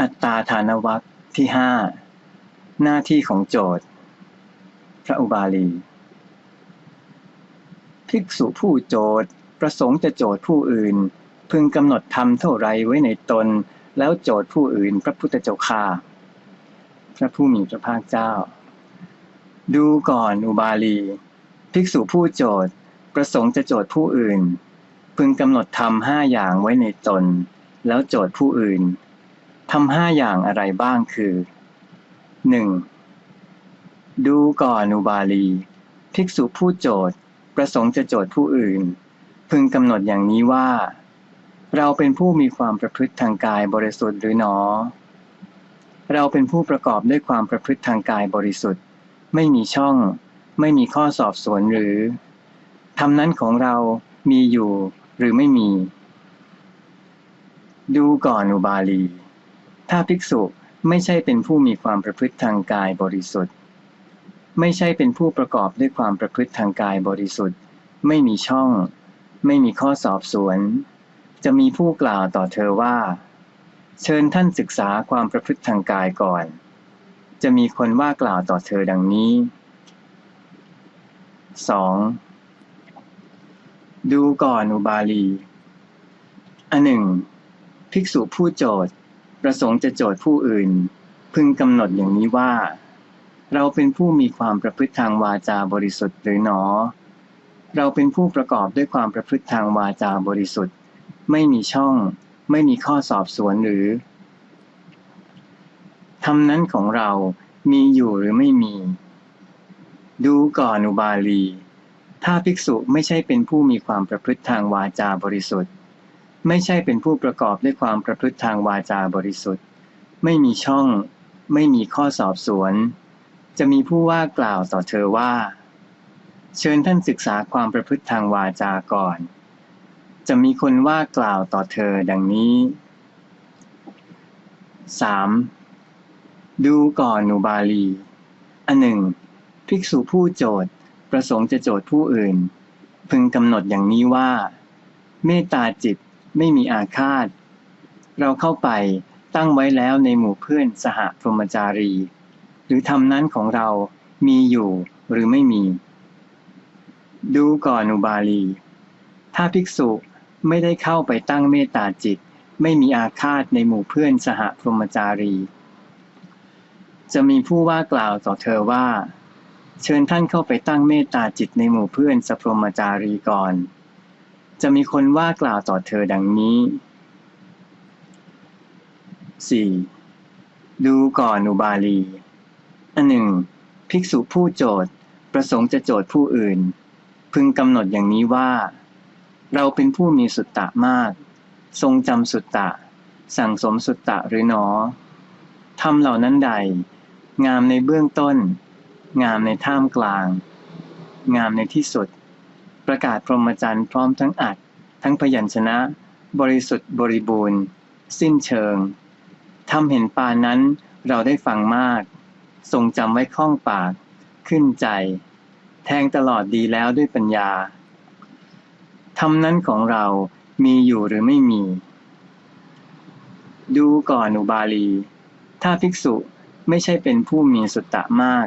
อัตตาฐานวัคที่ห้าหน้าที่ของโจทย์ พระอุบาลี ภิกษุผู้โจทย์ประสงค์จะโจทย์ผู้อื่น พึงกำหนดทำเท่าไรไว้ในตน แล้วโจทย์ผู้อื่นพระพุทธเจ้าค่าพระผู้มีพระภาคเจ้า ดูก่อนอุบาลี ภิกษุผู้โจทย์ประสงค์จะโจทย์ผู้อื่น พึงกำหนดทำห้าอย่างไว้ในตน แล้วโจทย์ผู้อื่น ทำห้าอย่างอะไรบ้างคือหนึ่งดูก่อนอุบาลี ภิกษุผู้โจทย์ประสงค์จะโจทย์ผู้อื่น พึงกำหนดอย่างนี้ว่า เราเป็นผู้มีความประพฤติทางกายบริสุทธิ์หรือหนอ เราเป็นผู้ประกอบด้วยความประพฤติทางกายบริสุทธิ์ ไม่มีช่อง ไม่มีข้อสอบสวนหรือทำนั้นของเรามีอยู่หรือไม่มี ดูก่อนอุบาลี ถ้าภิกษุไม่ใช่เป็นผู้มีความประพฤติทางกายบริสุทธิ์ ไม่ใช่เป็นผู้ประกอบด้วยความประพฤติทางกายบริสุทธิ์ ไม่มีช่อง ไม่มีข้อสอบสวน จะมีผู้กล่าวต่อเธอว่า เชิญท่านศึกษาความประพฤติทางกายก่อน จะมีคนว่ากล่าวต่อเธอดังนี้ 2. ดูก่อนอุบาลีอันหนึ่ง ภิกษุผู้โจทย์ ประสงค์จะโจทย์ผู้อื่น พึงกำหนดอย่างนี้ว่า เราเป็นผู้มีความประพฤติทางวาจาบริสุทธิ์หรือหนอ เราเป็นผู้ประกอบด้วยความประพฤติทางวาจาบริสุทธิ์ ไม่มีช่อง ไม่มีข้อสอบสวนหรือทำนั้นของเรามีอยู่หรือไม่มี ดูก่อนอุบาลี ถ้าภิกษุไม่ใช่เป็นผู้มีความประพฤติทางวาจาบริสุทธิ์ ไม่ใช่เป็นผู้ประกอบด้วยความประพฤติทางวาจาบริสุทธิ์ ไม่มีช่อง ไม่มีข้อสอบสวน จะมีผู้ว่ากล่าวต่อเธอว่า เชิญท่านศึกษาความประพฤติทางวาจาก่อน จะมีคนว่ากล่าวต่อเธอดังนี้ 3. ดูก่อนอุบาลี อันหนึ่ง ภิกษุผู้โจทย์ประสงค์จะโจทย์ผู้อื่น พึงกำหนดอย่างนี้ว่า เมตตาจิต ไม่มีอาฆาต เราเข้าไปตั้งไว้แล้วในหมู่เพื่อนสหพรหมจารี หรือทำนั้นของเรามีอยู่หรือไม่มี ดูก่อนอุบาลี ถ้าภิกษุไม่ได้เข้าไปตั้งเมตตาจิต ไม่มีอาฆาตในหมู่เพื่อนสหพรหมจารี จะมีผู้ว่ากล่าวต่อเธอว่า เชิญท่านเข้าไปตั้งเมตตาจิตในหมู่เพื่อนสพพรหมจารีก่อน จะมีคนว่ากล่าวต่อเธอดังนี้ 4. ดูก่อนอุบาลี อันหนึ่ง ภิกษุผู้โจทย์ประสงค์จะโจทย์ผู้อื่น พึงกำหนดอย่างนี้ว่า เราเป็นผู้มีสุตตะมาก ทรงจำสุตตะ สั่งสมสุตตะหรือหนอทำเหล่านั้นใด งามในเบื้องต้น งามในท่ามกลาง งามในที่สุด ประกาศพรหมจรรย์พร้อมทั้งอัด ทั้งพยัญชนะ บริสุทธิ์บริบูรณ์ สิ้นเชิงทำเห็นปานนั้นเราได้ฟังมาก ทรงจำไว้คล่องปาก ขึ้นใจ แทงตลอดดีแล้วด้วยปัญญาทำนั้นของเรามีอยู่หรือไม่มี ดูก่อนอุบาลี ถ้าภิกษุไม่ใช่เป็นผู้มีสุตตะมาก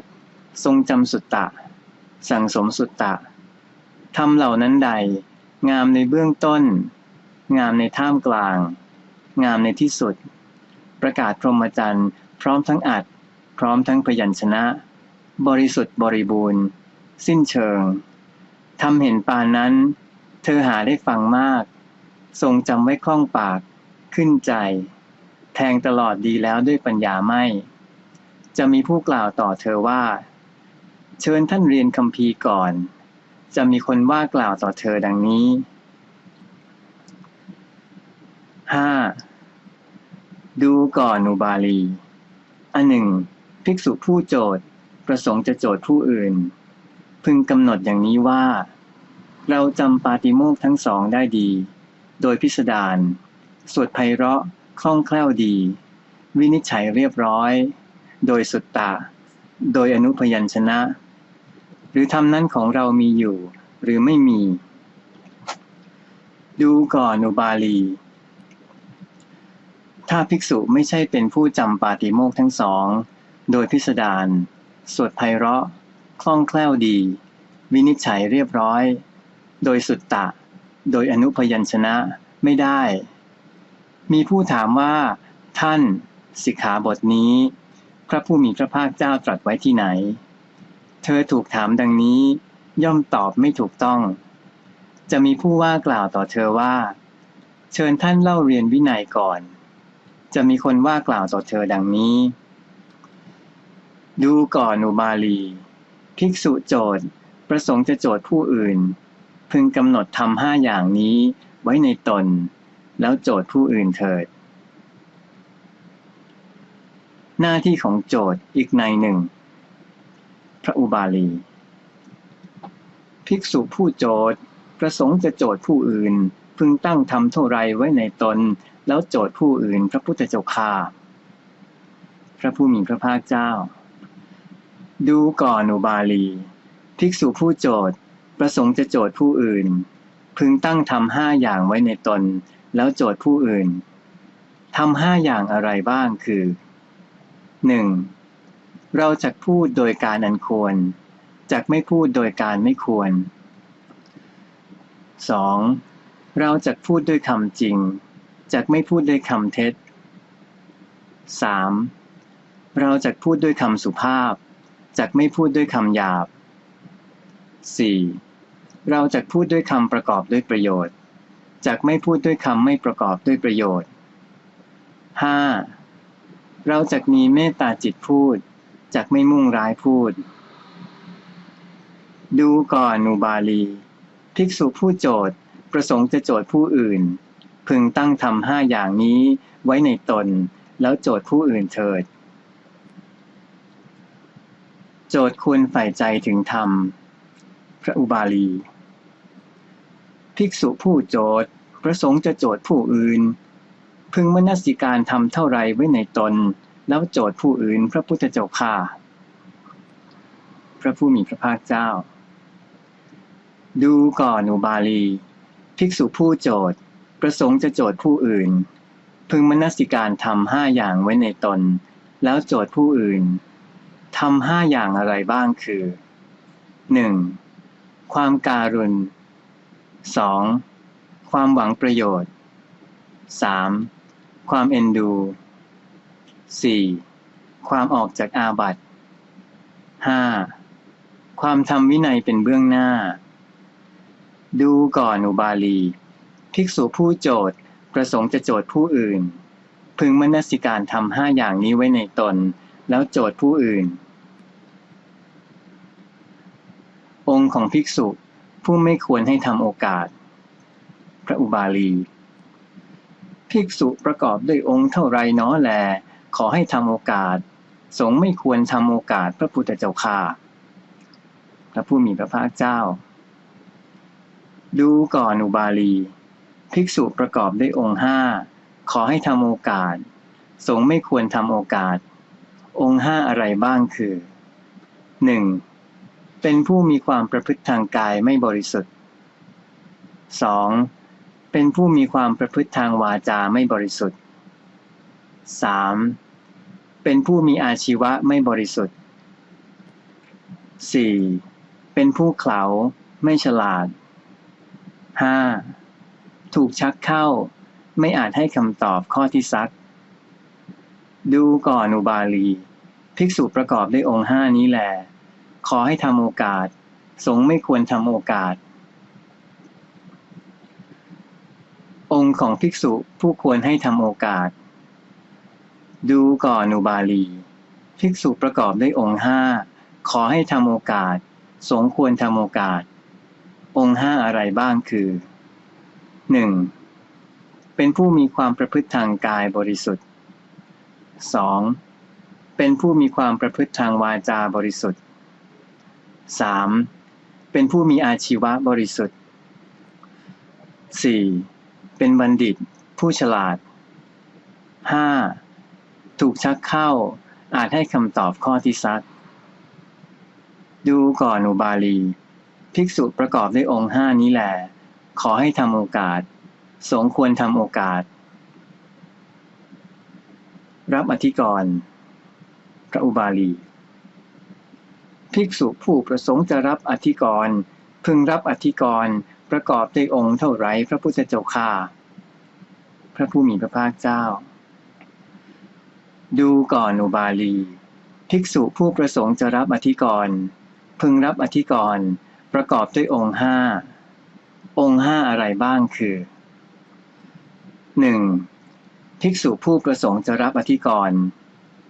ทรงจำสุตตะ สั่งสมสุตตะ ทำเหล่านั้นใด งามในเบื้องต้น งามในท่ามกลาง งามในที่สุด ประกาศพรหมจรรย์พร้อมทั้งอัด พร้อมทั้งพยัญชนะ บริสุทธิ์บริบูรณ์ สิ้นเชิงทำเห็นปานนั้น เธอหาได้ฟังมาก ทรงจำไว้คล่องปาก ขึ้นใจ แทงตลอดดีแล้วด้วยปัญญาไม่ จะมีผู้กล่าวต่อเธอว่า เชิญท่านเรียนคำพีก่อน จะมีคนว่ากล่าวต่อเธอดังนี้ 5. ดูก่อนอุบาลี อันหนึ่ง ภิกษุผู้โจทย์ประสงค์จะโจทย์ผู้อื่น พึงกำหนดอย่างนี้ว่า เราจำปาติโมกทั้งสองได้ดี โดยพิสดารสวดไพเราะคล่องแคล่วดี วินิจฉัยเรียบร้อย โดยสุตตะ โดยอนุพยัญชนะ หรือทำนั้นของเรามีอยู่ หรือไม่มี ดูก่อนอุบาลี ถ้าภิกษุไม่ใช่เป็นผู้จำปาติโมกข์ทั้งสอง โดยพิสดารสวดไพเราะ คล่องแคล่วดี วินิจฉัยเรียบร้อย โดยสุตตะ โดยอนุพยัญชนะไม่ได้ มีผู้ถามว่า ท่าน สิกขาบทนี้ พระผู้มีพระภาคเจ้าตรัสไว้ที่ไหน เธอถูกถามดังนี้ ย่อมตอบไม่ถูกต้อง จะมีผู้ว่ากล่าวต่อเธอว่า เชิญท่านเล่าเรียนวินัยก่อน จะมีคนว่ากล่าวต่อเธอดังนี้ ดูก่อนอุบาลี ภิกษุโจทย์ประสงค์จะโจทย์ผู้อื่น พึงกำหนดทำห้าอย่างนี้ไว้ในตน แล้วโจทย์ผู้อื่นเถิด หน้าที่ของโจทย์อีกในหนึ่ง พระอุบาลี ภิกษุผู้โจทย์ประสงค์จะโจทย์ผู้อื่น พึงตั้งทำเท่าไรไว้ในตน แล้วโจทย์ผู้อื่นพระพุทธเจ้าค่าพระผู้มีพระภาคเจ้า ดูก่อนอุบาลี ภิกษุผู้โจทย์ประสงค์จะโจทย์ผู้อื่น พึงตั้งทำห้าอย่างไว้ในตน แล้วโจทย์ผู้อื่นทำห้าอย่างอะไรบ้างคือหนึ่ง เราจะพูดโดยการอันควรจักไม่พูดโดยการไม่ควร 2. เราจะพูดด้วยคำจริงจักไม่พูดด้วยคำเท็จ 3. เราจะพูดด้วยคำสุภาพจักไม่พูดด้วยคำหยาบ 4. เราจะพูดด้วยคำประกอบด้วยประโยชน์จักไม่พูดด้วยคำไม่ประกอบด้วยประโยชน์ 5. เราจะมีเมตตาจิตพูด จักไม่มุ่งร้ายพูด ดูก่อนอุบาลี ภิกษุผู้โจทย์ประสงค์จะโจทย์ผู้อื่น พึงตั้งทำห้าอย่างนี้ไว้ในตน แล้วโจทย์ผู้อื่นเถิด โจทย์ควรใฝ่ใจถึงธรรม พระอุบาลี ภิกษุผู้โจทย์ประสงค์จะโจทย์ผู้อื่น พึงมนสิการทำเท่าไรไว้ในตน แล้วโจทย์ผู้อื่นพระพุทธเจ้าค่าพระผู้มีพระภาคเจ้า ดูก่อนอุบาลี ภิกษุผู้โจทย์ประสงค์จะโจทย์ผู้อื่น พึงมนสิการทำห้าอย่างไว้ในตน แล้วโจทย์ผู้อื่นทำห้าอย่างอะไรบ้างคือ 1. ความการุณ 2. ความหวังประโยชน์ 3. ความเอ็นดู 4. ความออกจากอาบัติ 5. ความทำวินัยเป็นเบื้องหน้า ดูก่อนอุบาลี ภิกษุผู้โจทย์ประสงค์จะโจทย์ผู้อื่น พึงมนสิการทำห้าอย่างนี้ไว้ในตน แล้วโจทย์ผู้อื่น องค์ของภิกษุผู้ไม่ควรให้ทำโอกาส พระอุบาลี ภิกษุประกอบด้วยองค์เท่าไรน้อแล ขอให้ทำโอกาส สงไม่ควรทำโอกาสพระพุทธเจ้าค่าพระผู้มีพระภาคเจ้า ดูก่อนอุบาลี ภิกษุประกอบด้วยองค์ห้าขอให้ทำโอกาส สงไม่ควรทำโอกาส องค์ห้าอะไรบ้างคือหนึ่งเป็นผู้มีความประพฤติทางกายไม่บริสุทธิ์ 2. เป็นผู้มีความประพฤติทางวาจาไม่บริสุทธิ์ 3. เป็นผู้มีอาชีวะไม่บริสุทธิ์ 4. เป็นผู้เขลาไม่ฉลาด 5. ถูกชักเข้า ไม่อาจให้คำตอบข้อที่ซัก ดูก่อนอุบาลี ภิกษุประกอบด้วยองค์ห้านี้แหละขอให้ทำโอกาส สงไม่ควรทำโอกาส องค์ของภิกษุผู้ควรให้ทำโอกาส ดูก่อนอุบาลี ภิกษุประกอบด้วยองค์ห้าขอให้ทำโอกาส สงควรทำโอกาส องค์ห้าอะไรบ้างคือ 1. เป็นผู้มีความประพฤติทางกายบริสุทธิ์ 2. เป็นผู้มีความประพฤติทางวาจาบริสุทธิ์ 3. เป็นผู้มีอาชีวะบริสุทธิ์ 4. เป็นบัณฑิต ผู้ฉลาด 5. ถูกชักเข้า อาจให้คำตอบข้อที่ซัก ดูก่อนอุบาลี ภิกษุประกอบด้วยองค์ห้านี้แหละขอให้ทำโอกาส สงควรทำโอกาส รับอธิกรณ์พระอุบาลี ภิกษุผู้ประสงค์จะรับอธิกรณ์พึงรับอธิกรณ์ประกอบด้วยองค์เท่าไรพระพุทธเจ้าค่าพระผู้มีพระภาคเจ้า ดูก่อนอุบาลี ภิกษุผู้ประสงค์จะรับอธิกรณ์พึงรับอธิกรณ์ประกอบด้วยองค์ห้าองค์ห้าอะไรบ้างคือ 1. ภิกษุผู้ประสงค์จะรับอธิกรณ์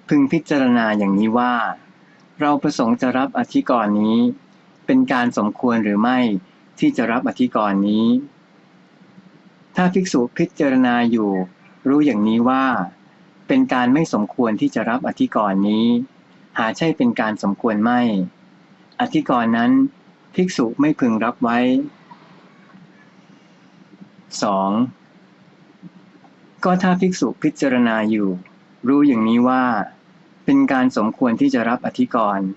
พึงพิจารณาอย่างนี้ว่า เราประสงค์จะรับอธิกรณ์นี้ เป็นการสมควรหรือไม่ที่จะรับอธิกรณ์นี้ ถ้าภิกษุพิจารณาอยู่ รู้อย่างนี้ว่า เป็นการไม่สมควรที่จะรับอธิกรณ์นี้ หาใช่เป็นการสมควรไม่ อธิกรณ์นั้น ภิกษุไม่พึงรับไว้ 2. ก็ถ้าภิกษุพิจารณาอยู่ รู้อย่างนี้ว่า เป็นการสมควรที่จะรับอธิกรณ์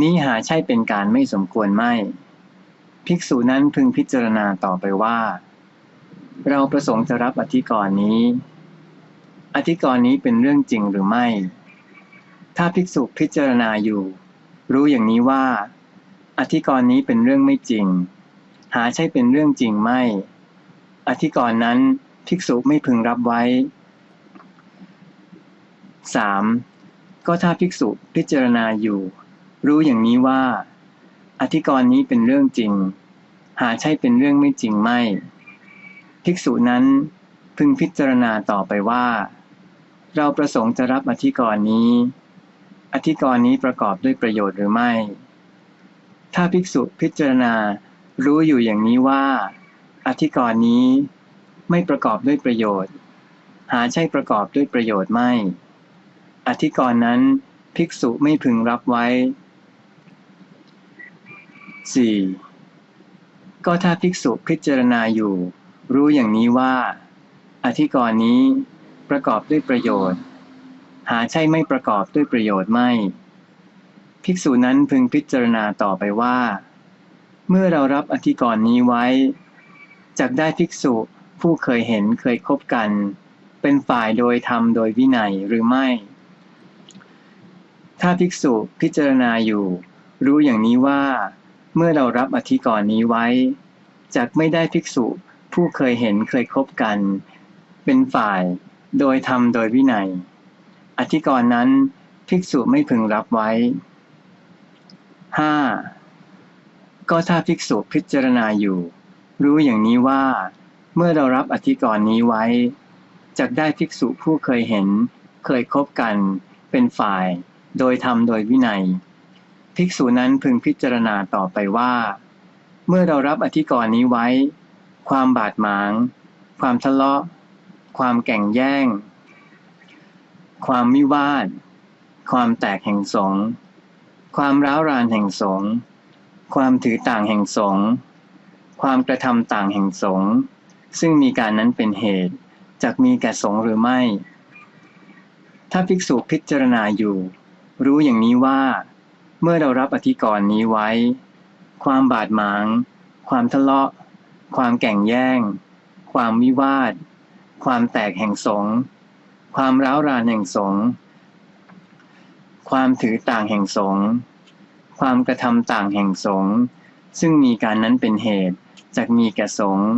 นี้หาใช่เป็นการไม่สมควรไม่ ภิกษุนั้นพึงพิจารณาต่อไปว่า เราประสงค์จะรับอธิกรณ์นี้ อธิกรณ์นี้เป็นเรื่องจริงหรือไม่ ถ้าภิกษุพิจารณาอยู่ รู้อย่างนี้ว่า อธิกรณ์นี้เป็นเรื่องไม่จริง หาใช่เป็นเรื่องจริงไม่ อธิกรณ์นั้นภิกษุไม่พึงรับไว้ 3. ก็ถ้าภิกษุพิจารณาอยู่ รู้อย่างนี้ว่า อธิกรณ์นี้เป็นเรื่องจริง หาใช่เป็นเรื่องไม่จริงไม่ ภิกษุนั้นพึงพิจารณาต่อไปว่า เราประสงค์จะรับอธิกรณ์นี้ อธิกรณ์นี้ประกอบด้วยประโยชน์หรือไม่ ถ้าภิกษุพิจารณารู้อยู่อย่างนี้ว่า อธิกรณ์นี้ไม่ประกอบด้วยประโยชน์ หาใช่ประกอบด้วยประโยชน์ไม่ อธิกรณ์นั้นภิกษุไม่พึงรับไว้ 4. ก็ถ้าภิกษุพิจารณาอยู่ รู้อย่างนี้ว่า อธิกรณ์นี้ ประกอบด้วยประโยชน์ หาใช่ไม่ประกอบด้วยประโยชน์ไม่ ภิกษุนั้นพึงพิจารณาต่อไปว่า เมื่อเรารับอธิกรณ์นี้ไว้จากได้ภิกษุผู้เคยเห็นเคยคบกัน เป็นฝ่ายโดยธรรมโดยวินัยหรือไม่ ถ้าภิกษุพิจารณาอยู่ รู้อย่างนี้ว่า เมื่อเรารับอธิกรณ์นี้ไว้จากไม่ได้ภิกษุผู้เคยเห็นเคยคบกัน เป็นฝ่าย โดยธรรมโดยวินัย อธิกรณ์นั้นภิกษุไม่พึงรับไว้ 5. ก็ถ้าภิกษุพิจารณาอยู่ รู้อย่างนี้ว่า เมื่อเรารับอธิกรณ์นี้ไว้จากได้ภิกษุผู้เคยเห็น เคยคบกัน เป็นฝ่าย โดยทำโดยวินัย ภิกษุนั้นพึงพิจารณาต่อไปว่า เมื่อเรารับอธิกรณ์นี้ไว้ ความบาดหมาง ความทะเลาะ ความแก่งแย่ง ความวิวาท ความแตกแห่งสงความร้าวรานแห่งสงความถือต่างแห่งสงความกระทำต่างแห่งสงซึ่งมีการนั้นเป็นเหตุจากมีแก่สงหรือไม่ ถ้าภิกษุพิจารณาอยู่ รู้อย่างนี้ว่า เมื่อเรารับอธิกรณ์นี้ไว้ ความบาดหมาง ความทะเลาะ ความแก่งแย่ง ความวิวาท ความแตกแห่งสงความร้าวรานแห่งสงความถือต่างแห่งสงความกระทำต่างแห่งสงซึ่งมีการนั้นเป็นเหตุจากมีแก่สงฆ์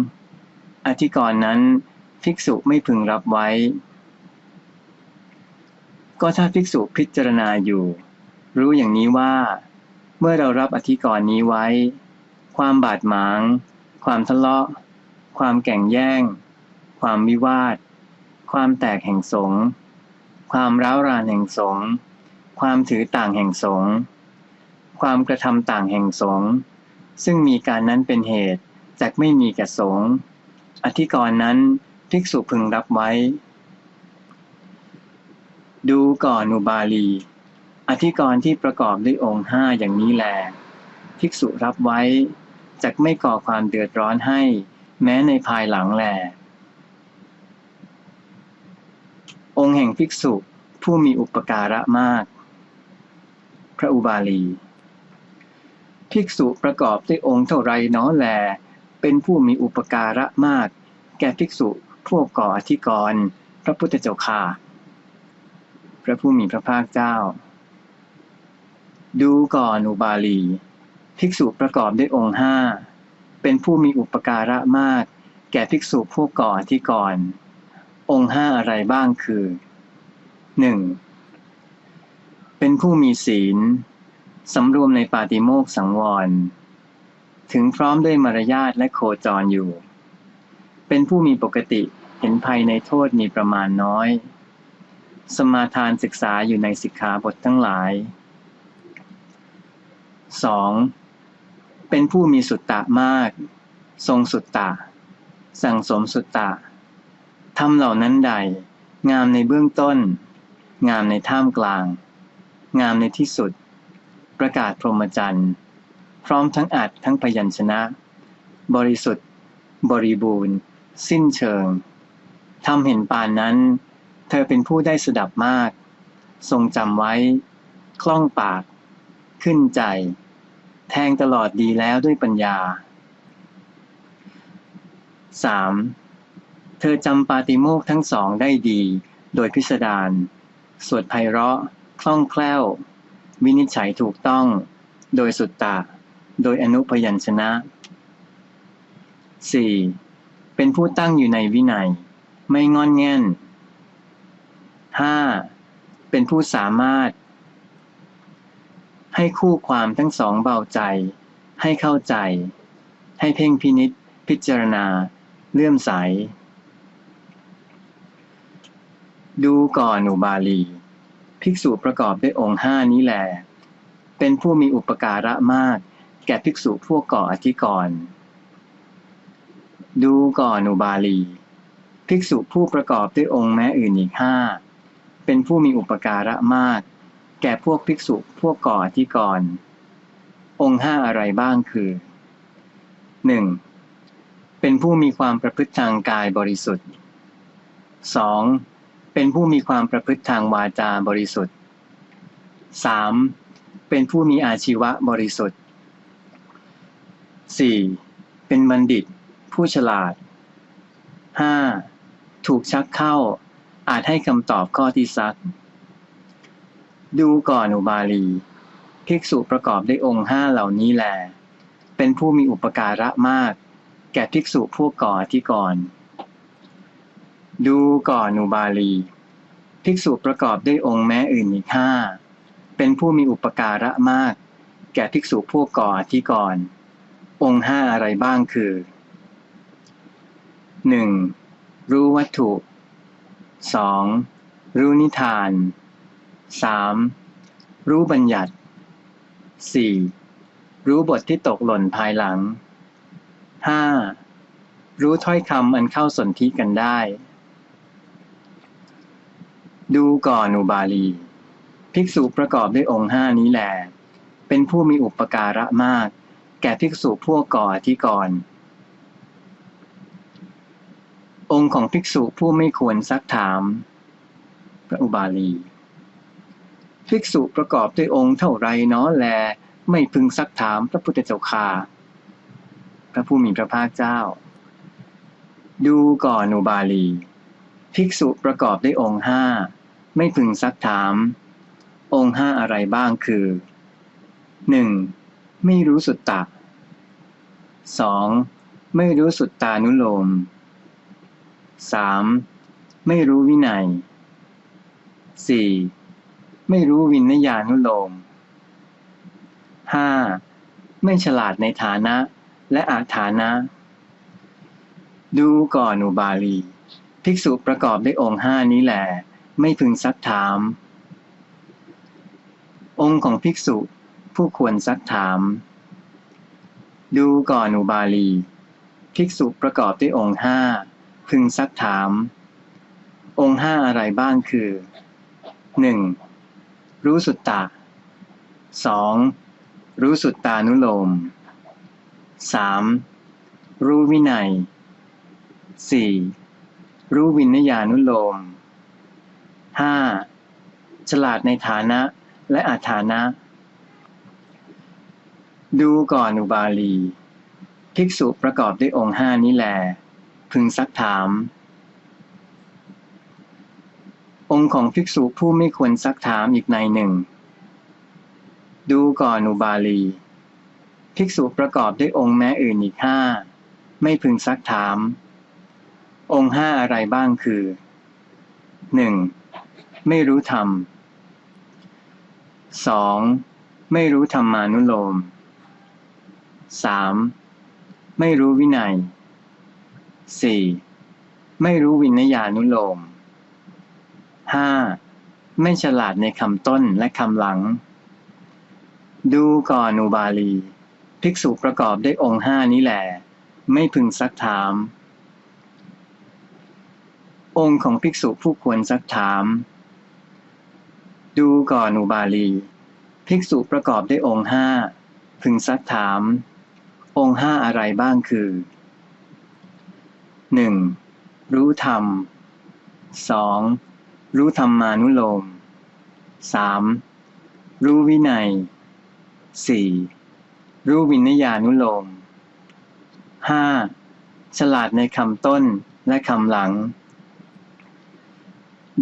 อธิกรณ์นั้นภิกษุไม่พึงรับไว้ ก็ถ้าภิกษุพิจารณาอยู่ รู้อย่างนี้ว่า เมื่อเรารับอธิกรณ์นี้ไว้ ความบาดหมาง ความทะเลาะ ความแก่งแย่ง ความวิวาท ความแตกแห่งสงความร้าวรานแห่งสงความถือต่างแห่งสงความกระทำต่างแห่งสงซึ่งมีการนั้นเป็นเหตุจากไม่มีแก่สงฆ์อธิกรณ์นั้นภิกษุพึงรับไว้ ดูก่อนอุบาลี อธิกรณ์ที่ประกอบด้วยองค์ห้าอย่างนี้แล ภิกษุรับไว้จะไม่ก่อความเดือดร้อนให้ แม้ในภายหลังแล องค์แห่งภิกษุผู้มีอุปการะมาก พระอุบาลี ภิกษุประกอบด้วยองค์เท่าไรน้อแล เป็นผู้มีอุปการะมาก แก่ภิกษุพวกก่ออธิกรณ์พระพุทธเจ้าค่าระผู้มีพระภาคเจ้า ดูก่อนอุบาลี ภิกษุประกอบด้วยองค์ห้า เป็นผู้มีอุปการะมาก แก่ภิกษุผู้ก่อนที่ก่อน องค์ห้าอะไรบ้างคือหนึ่งเป็นผู้มีศีล สำรวมในปาติโมกสังวร ถึงพร้อมด้วยมารยาทและโคจรอยู่ เป็นผู้มีปกติเห็นภัยในโทษมีประมาณน้อย สมาทานศึกษาอยู่ในสิกขาบททั้งหลาย 2. เป็นผู้มีสุตตะมาก ทรงสุตตะ สั่งสมสุตตะ ทำเหล่านั้นใด งามในเบื้องต้น งามในท่ามกลาง งามในที่สุด ประกาศพรหมจรรย์ พร้อมทั้งอัดทั้งพยัญชนะ บริสุทธิ์ บริบูรณ์ สิ้นเชิงทำเห็นปานนั้น เธอเป็นผู้ได้สดับมาก ทรงจำไว้ คล่องปาก ขึ้นใจ แทงตลอดดีแล้วด้วยปัญญา 3. เธอจำปาติโมกทั้งสองได้ดี โดยพิสดารสวดไพเราะ คล่องแคล่ว วินิจฉัยถูกต้อง โดยสุตตะ โดยอนุพยัญชนะ 4. เป็นผู้ตั้งอยู่ในวินัย ไม่งอนแง่น 5. เป็นผู้สามารถ ให้คู่ความทั้งสองเบาใจ ให้เข้าใจ ให้เพ่งพินิษพิจารณา เลื่อมใส ดูก่อนอุบาลี ภิกษุประกอบด้วยองค์ห้านี้แหลเป็นผู้มีอุปการะมาก แก่ภิกษุพวกก่ออธิกร ดูก่อนอุบาลี ภิกษุผู้ประกอบด้วยองค์แม้อื่นอีกห้าเป็นผู้มีอุปการะมาก แก่พวกภิกษุพวกก่ออธิกร องค์ห้าอะไรบ้างคือหนึ่งเป็นผู้มีความประพฤติทางกายบริสุทธิ์ 2. เป็นผู้มีความประพฤติทางวาจาบริสุทธิ์ 3. เป็นผู้มีอาชีวะบริสุทธิ์ 4. เป็นบัณฑิต ผู้ฉลาด 5. ถูกชักเข้า อาจให้คำตอบข้อที่ซัก ดูก่อนอุบาลี ภิกษุประกอบด้วยองค์ห้าเหล่านี้แล เป็นผู้มีอุปการะมาก แก่ภิกษุผู้ก่อที่ก่อน ดูก่อนอุบาลี ภิกษุประกอบด้วยองค์แม้อื่นอีกห้าเป็นผู้มีอุปการะมาก แก่ภิกษุผู้ก่อที่ก่อน องค์ห้าอะไรบ้างคือ 1. รู้วัตถุ 2. รู้นิทาน 3. รู้บัญญัติ 4. รู้บทที่ตกหล่นภายหลังห้ารู้ถ้อยคำอันเข้าสนธิกันได้ ดูก่อนอุบาลี ภิกษุประกอบด้วยองค์ห้านี้แหลเป็นผู้มีอุปการะมาก แก่ภิกษุพวกก่อที่ก่อนองค์ของภิกษุผู้ไม่ควรซักถาม พระอุบาลี ภิกษุประกอบด้วยองค์เท่าไรเนาะแล ไม่พึงซักถามพระพุทธเจ้าค่าพระผู้มีพระภาคเจ้า ดูก่อนอุบาลี ภิกษุประกอบด้วยองค์ห้า ไม่พึงซักถาม องค์ห้าอะไรบ้างคือ 1. ไม่รู้สุตตะ 2. ไม่รู้สุตตานุโลม 3. ไม่รู้วินัย 4. ไม่รู้วินยานุโลม 5. ไม่ฉลาดในฐานะและอาฐานะ ดูก่อนอุบาลี ภิกษุประกอบด้วยองค์ห้านี้แหละ ไม่พึงซักถาม องค์ของภิกษุผู้ควรซักถาม ดูก่อนอุบาลี ภิกษุประกอบด้วยองค์ห้าพึงซักถาม องค์ห้าอะไรบ้างคือ 1. รู้สุตตะ 2. รู้สุตตานุโลม 3. รู้วินัย 4. รู้วินยานุโลม 5. ฉลาดในฐานะและอาฐานะ ดูก่อนอุบาลี ภิกษุประกอบด้วยองค์ห้านี้แล พึงซักถาม องค์ของภิกษุผู้ไม่ควรซักถามอีกในหนึ่ง ดูก่อนอุบาลี ภิกษุประกอบด้วยองค์แม้อื่นอีกห้าไม่พึงซักถาม องค์ห้าอะไรบ้างคือหนึ่ง ไม่รู้ธรรมสองไม่รู้ธรรมานุโลมสามไม่รู้วินัยสี่ไม่รู้วินยานุโลมห้าไม่ฉลาดในคำต้นและคำหลัง ดูก่อนอุบาลี ภิกษุประกอบด้วยองค์ห้านี้แหละไม่พึงซักถาม องค์ของภิกษุผู้ควรซักถาม ดูก่อนอุบาลี ภิกษุประกอบด้วยองค์ห้าพึงซักถาม องค์ห้าอะไรบ้างคือหนึ่งรู้ธรรมสองรู้ธรรมานุโลมสามรู้วินัยสี่รู้วินยานุโลมห้าฉลาดในคำต้นและคำหลัง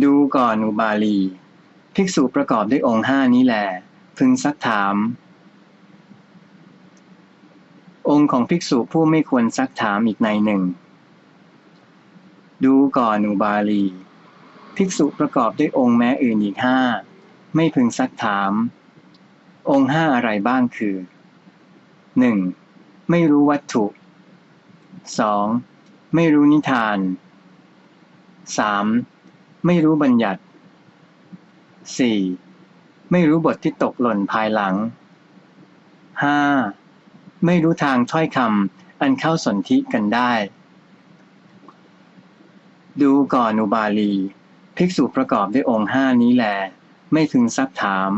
ดูก่อนอุบาลี ภิกษุประกอบด้วยองค์ห้านี้แหละพึงซักถาม องค์ของภิกษุผู้ไม่ควรซักถามอีกในหนึ่ง ดูก่อนอุบาลี ภิกษุประกอบด้วยองค์แม้อื่นอีกห้าไม่พึงซักถาม องค์ห้าอะไรบ้างคือหนึ่งไม่รู้วัตถุสองไม่รู้นิทานสามไม่รู้บัญญัติ สี่ไม่รู้บทที่ตกหล่นภายหลังห้าไม่รู้ทางถ้อยคำอันเข้าสนธิกันได้ ดูก่อนอุบาลี ภิกษุประกอบด้วยองค์ห้านี้แล ไม่พึงซักถาม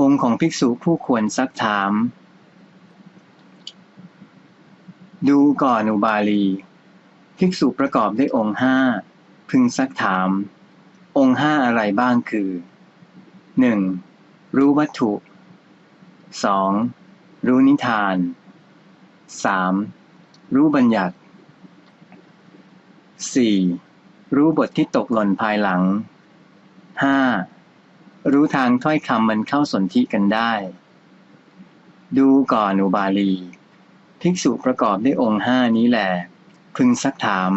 องค์ของภิกษุผู้ควรซักถาม ดูก่อนอุบาลี ภิกษุประกอบด้วยองค์ห้า พึงซักถาม องค์ห้าอะไรบ้างคือหนึ่งรู้วัตถุสองรู้นิทานสามรู้บัญญัติสี่รู้บทที่ตกหล่นภายหลังห้ารู้ทางถ้อยคำมันเข้าสนธิกันได้ ดูก่อนอุบาลี ภิกษุประกอบด้วยองค์ห้านี้แหละพึงซักถาม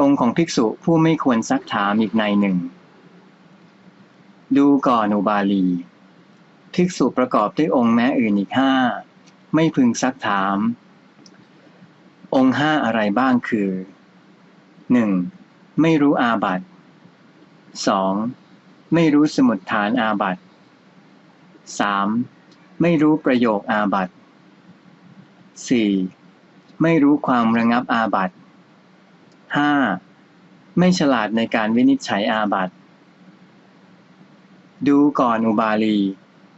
องค์ของภิกษุผู้ไม่ควรซักถามอีกในหนึ่ง ดูก่อนอุบาลี ภิกษุประกอบด้วยองค์แม้อื่นอีกห้าไม่พึงซักถาม องค์ห้าอะไรบ้างคือหนึ่งไม่รู้อาบัติสองไม่รู้สมุดฐานอาบัติสามไม่รู้ประโยคอาบัติสี่ไม่รู้ความระงับอาบัติ ห้าไม่ฉลาดในการวินิจฉัยอาบัติดูก่อนอุบาลี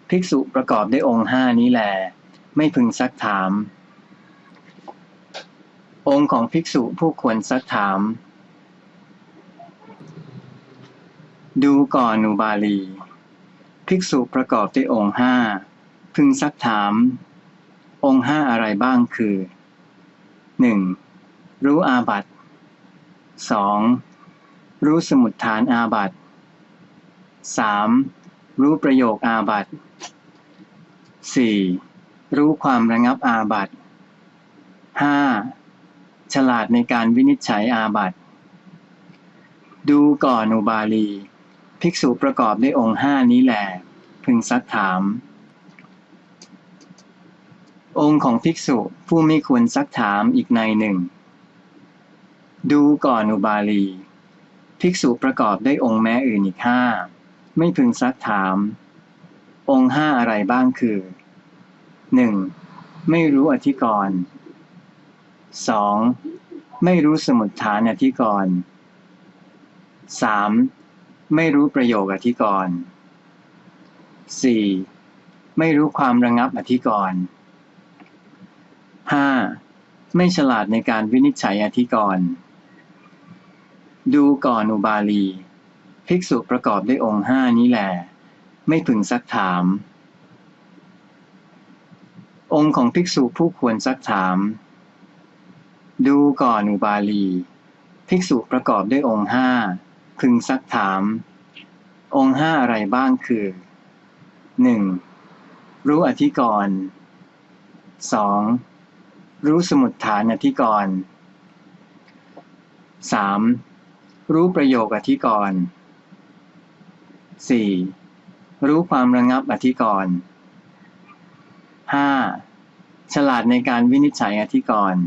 ภิกษุประกอบด้วยองค์ห้านี้แหลไม่พึงซักถาม องค์ของภิกษุผู้ควรซักถาม ดูก่อนอุบาลี ภิกษุประกอบด้วยองค์ห้าพึงซักถาม องค์ห้าอะไรบ้างคือหนึ่งรู้อาบัติ สองรู้สมุดฐานอาบัติสามรู้ประโยคอาบัติสี่รู้ความระงับอาบัติห้าฉลาดในการวินิจฉัยอาบัติดูก่อนอุบาลี ภิกษุประกอบด้วยองค์ห้านี้แหละพึงซักถาม องค์ของภิกษุผู้ไม่ควรซักถามอีกในหนึ่ง ดูก่อนอุบาลี ภิกษุประกอบด้วยองค์แม้อื่นอีกห้าไม่พึงซักถาม องค์ห้าอะไรบ้างคือหนึ่งไม่รู้อธิกรณ์สองไม่รู้สมุดฐานอธิกรณ์สามไม่รู้ประโยคอธิกรณ์สี่ไม่รู้ความระงับอธิกรณ์ห้าไม่ฉลาดในการวินิจฉัยอธิกรณ์ ดูก่อนอุบาลี ภิกษุประกอบด้วยองค์ห้านี้แหละไม่พึงซักถาม องค์ของภิกษุผู้ควรซักถาม ดูก่อนอุบาลี ภิกษุประกอบด้วยองค์ห้าพึงซักถาม องค์ห้าอะไรบ้างคือหนึ่งรู้อธิกรณ์สองรู้สมุดฐานอธิกรณ์สาม รู้ประโยคอธิกรณ์สี่รู้ความระงับอธิกรณ์ห้าฉลาดในการวินิจฉัยอธิกรณ์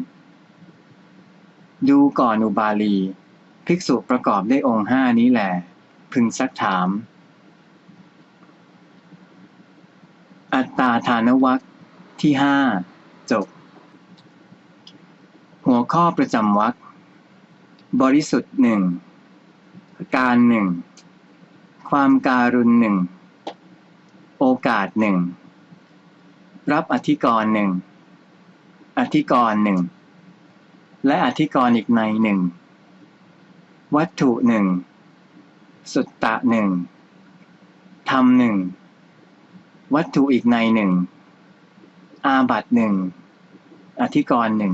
ดูก่อนอุบาลี ภิกษุประกอบด้วยองค์ห้านี้แหละพึงซักถาม อัตตาทานวัคที่ห้าจบ หัวข้อประจำวัคบริสุทธิ์หนึ่ง การหนึ่ง ความการุณหนึ่ง โอกาสหนึ่ง รับอธิกรณ์หนึ่ง อธิกรณ์หนึ่ง และอธิกรณ์อีกในหนึ่ง วัตถุหนึ่ง สุตตะหนึ่งธรรมหนึ่ง วัตถุอีกในหนึ่ง อาบัตหนึ่ง อธิกรณ์หนึ่ง